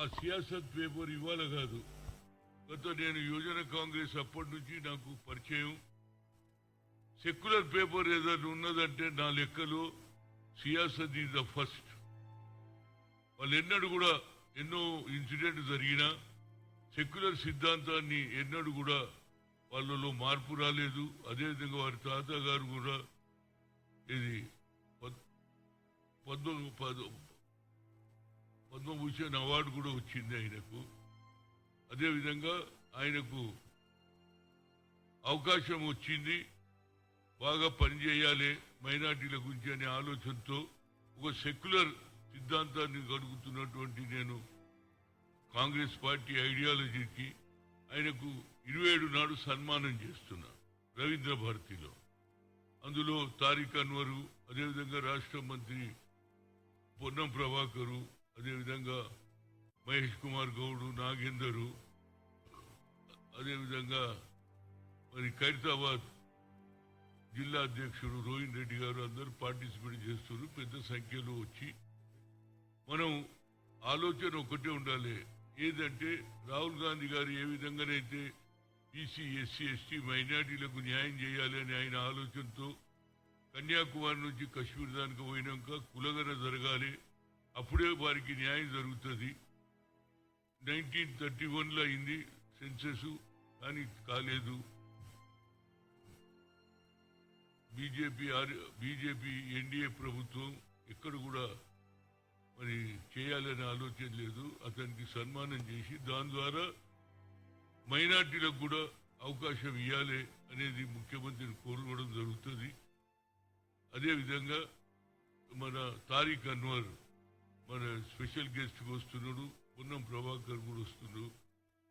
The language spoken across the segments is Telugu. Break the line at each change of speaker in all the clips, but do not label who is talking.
ఆ సియాసత్ పేపర్ ఇవాళ కాదు. గత నేను యువజన కాంగ్రెస్ అప్పటి నుంచి నాకు పరిచయం. సెక్యులర్ పేపర్ ఏదైనా ఉన్నదంటే నా లెక్కలో సియాసత్ ఈజ్ ద ఫస్ట్. వాళ్ళు ఎన్నడూ కూడా ఎన్నో ఇన్సిడెంట్ జరిగినా సెక్యులర్ సిద్ధాంతాన్ని ఎన్నడూ కూడా వాళ్ళలో మార్పు రాలేదు. అదేవిధంగా వారి తాత గారు కూడా ఇది పద్- పద్మ పద్మభూషణ్ అవార్డు కూడా వచ్చింది ఆయనకు. అదేవిధంగా ఆయనకు అవకాశం వచ్చింది. బాగా పనిచేయాలి మైనార్టీల గురించి అనే ఆలోచనతో ఒక సెక్యులర్ సిద్ధాంతాన్ని గడుగుతున్నటువంటి నేను కాంగ్రెస్ పార్టీ ఐడియాలజీకి ఆయనకు ఇరవై ఏడు నాడు సన్మానం చేస్తున్నా రవీంద్ర భారతిలో. అందులో తారిక్ అన్వరు అదేవిధంగా రాష్ట్ర మంత్రి పొన్నం ప్రభాకరు అదేవిధంగా మహేష్ కుమార్ గౌడు నాగేందరు అదేవిధంగా మరి ఖైరతాబాద్ జిల్లా అధ్యక్షుడు రోహిన్ రెడ్డి గారు అందరూ పార్టిసిపేట్ చేస్తున్నారు. పెద్ద సంఖ్యలో వచ్చి మనం ఆలోచన ఒకటే ఉండాలి. ఏదంటే రాహుల్ గాంధీ గారు ఏ విధంగానైతే బీసీ ఎస్సీ ఎస్టీ మైనార్టీలకు న్యాయం చేయాలి అని ఆయన ఆలోచనతో కన్యాకుమారి నుంచి కశ్మీర్ దానికి పోయినాక కులగన జరగాలి. అప్పుడే వారికి న్యాయం జరుగుతుంది. నైన్టీన్ థర్టీ వన్లో అయింది సెన్సెస్ కానీ కాలేదు. బీజేపీ ఆర్ బీజేపీ ఎన్డీఏ ప్రభుత్వం ఎక్కడ కూడా మరి చేయాలనే ఆలోచన లేదు. అతనికి సన్మానం చేసి దాని ద్వారా మైనార్టీలకు కూడా అవకాశం ఇవ్వాలి అనేది ముఖ్యమంత్రిని కోరుకోవడం జరుగుతుంది. అదేవిధంగా మన తారిక్ అన్వర్ మన స్పెషల్ గెస్ట్ వస్తున్నాడు పొన్నం ప్రభాకర్ కూడా వస్తున్నాడు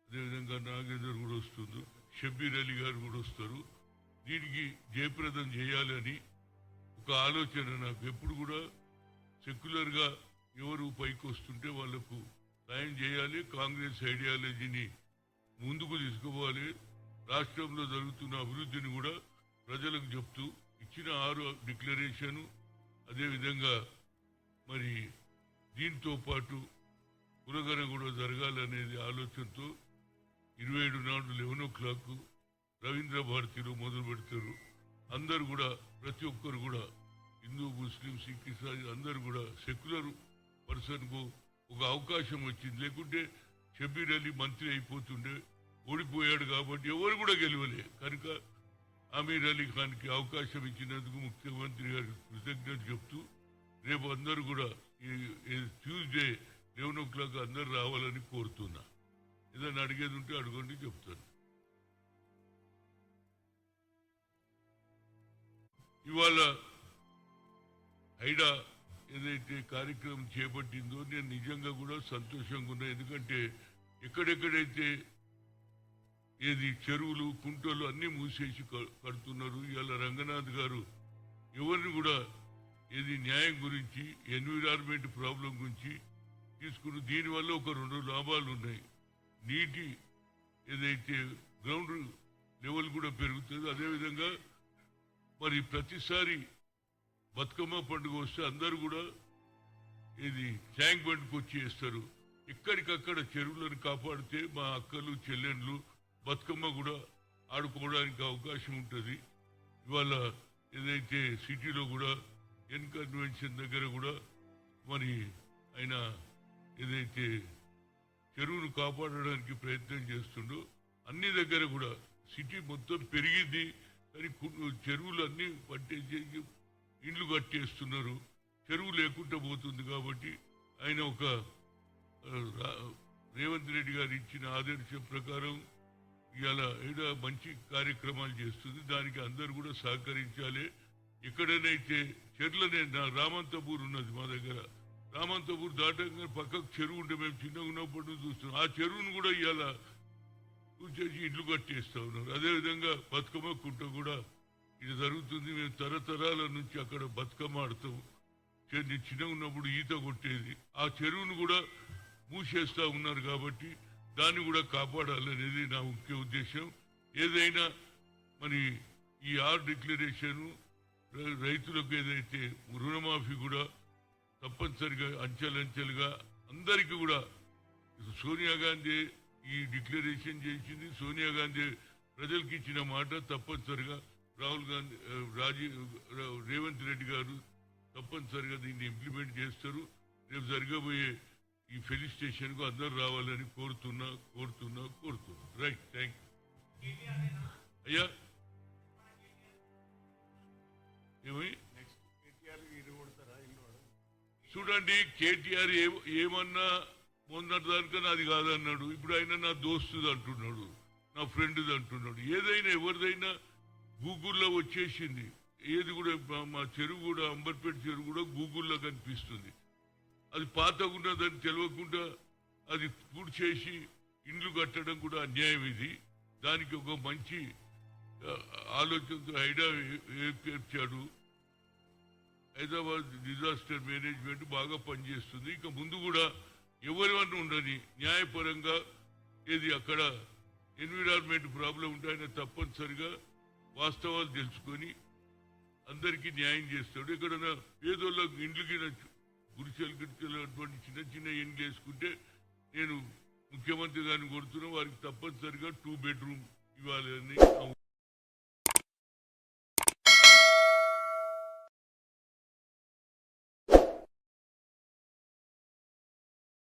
అదేవిధంగా నాగేందర్ కూడా వస్తుంది షబ్బీర్ అలీ గారు కూడా వస్తారు. దీనికి జయప్రదం చేయాలని ఒక ఆలోచన నాకు. ఎప్పుడు కూడా సెక్యులర్గా ఎవరు పైకి వస్తుంటే వాళ్ళకు సాయం చేయాలి కాంగ్రెస్ ఐడియాలజీని ముందుకు తీసుకోవాలి రాష్ట్రంలో జరుగుతున్న అభివృద్ధిని కూడా ప్రజలకు చెప్తూ ఇచ్చిన ఆరు డిక్లరేషన్ అదేవిధంగా మరి దీంతో పాటు పురగన కూడా జరగాలనేది ఆలోచనతో ఇరవై ఏడు నాడు లెవెన్ ఓ క్లాక్ రవీంద్ర భారతిలో మొదలు పెడతారు. అందరు కూడా ప్రతి ఒక్కరు కూడా హిందూ ముస్లిం సిక్ ఇసాయి అందరు కూడా సెక్యులర్ పర్సన్కు ఒక అవకాశం వచ్చింది. లేకుంటే షబీర్ అలీ మంత్రి అయిపోతుండే ఓడిపోయాడు కాబట్టి ఎవరు కూడా గెలవలే. కనుక అమీర్ అలీ ఖాన్కి అవకాశం ఇచ్చినందుకు ముఖ్యమంత్రి గారికి కృతజ్ఞత చెప్తూ రేపు అందరూ కూడా ట్యూస్డే లెవెన్ ఓ క్లాక్ అందరు రావాలని కోరుతున్నా. ఏదైనా అడిగేది ఉంటే అడగండి చెప్తాను. ఇవాళ హైడా ఏదైతే కార్యక్రమం చేపట్టిందో నేను నిజంగా కూడా సంతోషంగా ఉన్నా. ఎందుకంటే ఎక్కడెక్కడైతే ఏది చెరువులు కుంటలు అన్ని మూసేసి క- కడుతున్నారు ఇవాళ రంగనాథ్ గారు ఎవరిని కూడా ఇది న్యాయం గురించి ఎన్విరాన్మెంట్ ప్రాబ్లం గురించి తీసుకుని దీనివల్ల ఒక రెండు లాభాలు ఉన్నాయి. నీటి ఏదైతే గ్రౌండ్ లెవెల్ కూడా పెరుగుతుంది. అదేవిధంగా మరి ప్రతిసారి బతుకమ్మ పండుగ వస్తే అందరూ కూడా ఇది ట్యాంక్ బండ్కి వచ్చి వేస్తారు. ఎక్కడికక్కడ చెరువులను కాపాడితే మా అక్కలు చెల్లెండ్లు బతుకమ్మ కూడా ఆడుకోవడానికి అవకాశం ఉంటుంది. ఇవాళ ఏదైతే సిటీలో కూడా ఎన్ కన్వెన్షన్ దగ్గర కూడా మరి ఆయన ఏదైతే చెరువును కాపాడడానికి ప్రయత్నం చేస్తుండో అన్ని దగ్గర కూడా సిటీ మొత్తం పెరిగింది. కానీ చెరువులు అన్ని పట్టేసి ఇండ్లు కట్టేస్తున్నారు. చెరువు లేకుండా పోతుంది కాబట్టి ఆయన ఒక రేవంత్ రెడ్డి గారు ఇచ్చిన ఆదర్శం ప్రకారం ఇలా ఏదో మంచి కార్యక్రమాలు చేస్తుంది. దానికి అందరు కూడా సహకరించాలి. ఎక్కడనైతే చెట్లనే నా రామంతపూర్ ఉన్నది మా దగ్గర. రామంతపూర్ దాటంగా పక్కకు చెరువు ఉంటే మేము చిన్నగా ఉన్నప్పటి నుంచి చూస్తున్నాం. ఆ చెరువును కూడా ఇవాళ చేసి ఇల్లు కట్టేస్తా ఉన్నారు. అదేవిధంగా బతుకమ్మ కుంట కూడా ఇది జరుగుతుంది. మేము తరతరాల నుంచి అక్కడ బతుకమ్మ ఆడతాం. నేను చిన్నగా ఉన్నప్పుడు ఈత కొట్టేది. ఆ చెరువును కూడా మూసేస్తా ఉన్నారు కాబట్టి దాన్ని కూడా కాపాడాలనేది నా ముఖ్య ఉద్దేశం. ఏదైనా మరి ఈ ఆర్ డిక్లరేషను రైతులకు ఏదైతే రుణమాఫీ కూడా తప్పనిసరిగా అంచెలంచెలుగా అందరికీ కూడా సోనియా గాంధీ ఈ డిక్లరేషన్ చేసింది. సోనియా గాంధీ ప్రజలకు ఇచ్చిన మాట తప్పనిసరిగా రాహుల్ గాంధీ రాజీవ్ రేవంత్ రెడ్డి గారు తప్పనిసరిగా దీన్ని ఇంప్లిమెంట్ చేస్తారు. రేపు జరగబోయే ఈ ఫెలిస్టేషన్కు అందరు రావాలని కోరుతున్నా కోరుతున్నా కోరుతున్నా. రైట్ థ్యాంక్ అయ్యా. చూడండి కేటీఆర్ ఏ ఏమన్నా మొన్నటిదానికా నాది కాదన్నాడు. ఇప్పుడు ఆయన నా దోస్తుది అంటున్నాడు నా ఫ్రెండ్ది అంటున్నాడు. ఏదైనా ఎవరిదైనా గూగుల్లో వచ్చేసింది. ఏది కూడా మా- చెరువు కూడా అంబర్పేట చెరువు కూడా గూగుల్లో కనిపిస్తుంది. అది పాతకున్నదని తెలియకుండా అది పూర్తి చేసి ఇండ్లు కట్టడం కూడా అన్యాయం ఇది. దానికి ఒక మంచి ఆలోచనతో ఐడియా ఏర్పరిచాడు హైదరాబాద్ డిజాస్టర్ మేనేజ్మెంట్ బాగా పనిచేస్తుంది. ఇక ముందు కూడా ఎవరివన్నీ ఉండని న్యాయపరంగా ఏది అక్కడ ఎన్విరాన్మెంట్ ప్రాబ్లం ఉంటే ఆయన తప్పనిసరిగా వాస్తవాలు తెలుసుకొని అందరికీ న్యాయం చేస్తాడు. ఎక్కడైనా పేదోళ్ళకు ఇండ్లకి గురిచెలు గిడిసెలు అటువంటి చిన్న చిన్న ఇండ్లు వేసుకుంటే నేను ముఖ్యమంత్రి గారిని కొడుతున్నా వారికి తప్పనిసరిగా టూ బెడ్రూమ్ ఇవ్వాలని